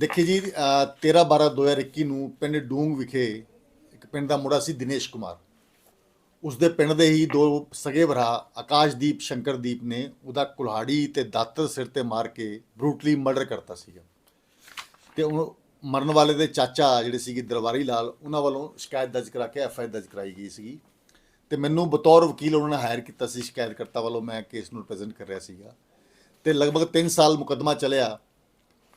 ਦੇਖੀ ਜੀ 13 12 2021 ਨੂੰ ਪਿੰਡ ਡੂੰਗ ਵਿਖੇ ਇੱਕ ਪਿੰਡ ਦਾ ਮੁੰਡਾ ਸੀ ਦਿਨੇਸ਼ ਕੁਮਾਰ। ਉਸ ਦੇ ਪਿੰਡ ਦੇ ਹੀ ਦੋ ਸਗੇ ਭਰਾ ਆਕਾਸ਼ਦੀਪ, ਸ਼ੰਕਰਦੀਪ ਨੇ ਉਹਦਾ ਕੁਲਹਾੜੀ ਤੇ ਦਾਤਰ ਸਿਰ ਤੇ ਮਾਰ ਕੇ ਬਰੂਟਲੀ ਮਰਡਰ ਕਰਤਾ ਸੀਗਾ। ਤੇ ਉਹ ਮਰਨ ਵਾਲੇ ਦੇ ਚਾਚਾ ਜਿਹੜੇ ਸੀਗੇ ਦਰਬਾਰੀ ਲਾਲ, ਉਹਨਾਂ ਵੱਲੋਂ ਸ਼ਿਕਾਇਤ ਦਰਜ ਕਰਾ ਕੇ ਐਫ ਆਈ ਦਰਜ ਕਰਾਈ ਗਈ ਸੀਗੀ। ਤੇ ਮੈਨੂੰ ਬਤੌਰ ਵਕੀਲ ਉਹਨਾਂ ਨੇ ਹਾਇਰ ਕੀਤਾ ਸੀ, ਸ਼ਿਕਾਇਤਕਰਤਾ ਵੱਲੋਂ ਮੈਂ ਕੇਸ ਨੂੰ ਰਿਪਰੈਜ਼ੈਂਟ ਕਰ ਰਿਹਾ ਸੀਗਾ। ਤੇ ਲਗਭਗ 3 ਸਾਲ ਮੁਕੱਦਮਾ ਚੱਲਿਆ।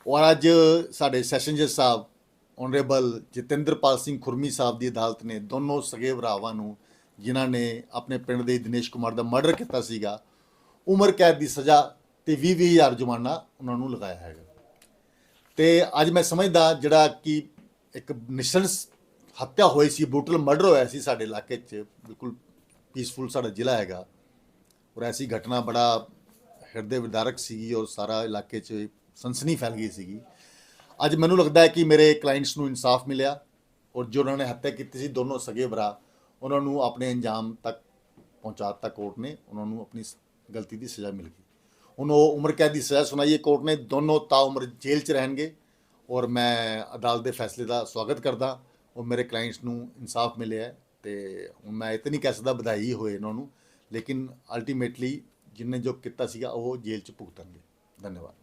ਔਰ ਅੱਜ ਸਾਡੇ ਸੈਸ਼ਨ ਜੱਜ ਸਾਹਿਬ ਓਨਰੇਬਲ ਜਤਿੰਦਰਪਾਲ ਸਿੰਘ ਖੁਰਮੀ ਸਾਹਿਬ ਦੀ ਅਦਾਲਤ ਨੇ ਦੋਨੋਂ ਸਗੇ ਭਰਾਵਾਂ ਨੂੰ, ਜਿਨ੍ਹਾਂ ਨੇ ਆਪਣੇ ਪਿੰਡ ਦੇ ਦਿਨੇਸ਼ ਕੁਮਾਰ ਦਾ ਮਰਡਰ ਕੀਤਾ ਸੀਗਾ, ਉਮਰ ਕੈਦ ਦੀ ਸਜ਼ਾ ਤੇ 20 ਵੀਹ ਹਜ਼ਾਰ ਜੁਰਮਾਨਾ ਉਹਨਾਂ ਨੂੰ ਲਗਾਇਆ ਹੈਗਾ। ਤੇ ਅੱਜ ਮੈਂ ਸਮਝਦਾ ਜਿਹੜਾ ਕਿ ਇੱਕ ਨਿਸ਼ੰਸ ਹੱਤਿਆ ਹੋਈ ਸੀ ਬੂਟਲ ਮਰਡਰ ਹੋਇਆ ਸੀ ਸਾਡੇ ਇਲਾਕੇ 'ਚ, ਬਿਲਕੁਲ ਪੀਸਫੁਲ ਸਾਡਾ ਜ਼ਿਲ੍ਹਾ ਹੈਗਾ। ਔਰ ਐਸੀ ਘਟਨਾ ਬੜਾ ਹਿਰਦੇ ਵਿਦਾਰਕ ਸੀਗੀ ਔਰ ਸਾਰਾ ਇਲਾਕੇ 'ਚ ਸਨਸਨੀ ਫੈਲ ਗਈ ਸੀਗੀ। ਅੱਜ ਮੈਨੂੰ ਲੱਗਦਾ ਹੈ ਕਿ ਮੇਰੇ ਕਲਾਇੰਟਸ ਨੂੰ ਇਨਸਾਫ ਮਿਲਿਆ ਔਰ ਜੋ ਉਹਨਾਂ ਨੇ ਹੱਤਿਆ ਕੀਤੀ ਸੀ ਦੋਨੋਂ ਸਗੇ ਭਰਾ, ਉਹਨਾਂ ਨੂੰ ਆਪਣੇ ਅੰਜਾਮ ਤੱਕ ਪਹੁੰਚਾਤਾ ਕੋਰਟ ਨੇ, ਉਹਨਾਂ ਨੂੰ ਆਪਣੀ ਸ- ਗਲਤੀ ਦੀ ਸਜ਼ਾ ਮਿਲ ਗਈ। ਹੁਣ ਉਹ ਉਮਰ ਕੈਦ ਦੀ ਸਜ਼ਾ ਸੁਣਾਈ ਹੈ ਕੋਰਟ ਨੇ, ਦੋਨੋਂ ਤਾ ਉਮਰ ਜੇਲ੍ਹ 'ਚ ਰਹਿਣਗੇ ਔਰ ਮੈਂ ਅਦਾਲਤ ਦੇ ਫੈਸਲੇ ਦਾ ਸਵਾਗਤ ਕਰਦਾ ਔਰ ਮੇਰੇ ਕਲਾਇੰਟਸ ਨੂੰ ਇਨਸਾਫ ਮਿਲਿਆ ਹੈ ਤੇ ਹੁਣ ਮੈਂ ਇਹ ਨਹੀਂ ਕਹਿ ਸਕਦਾ ਵਧਾਈ ਹੋਏ ਇਹਨਾਂ ਨੂੰ, ਲੇਕਿਨ ਅਲਟੀਮੇਟਲੀ ਜਿਨਨੇ ਜੋ ਕੀਤਾ ਸੀਗਾ ਉਹ ਜੇਲ੍ਹ 'ਚ ਭੁਗਤਣਗੇ। ਧੰਨਵਾਦ।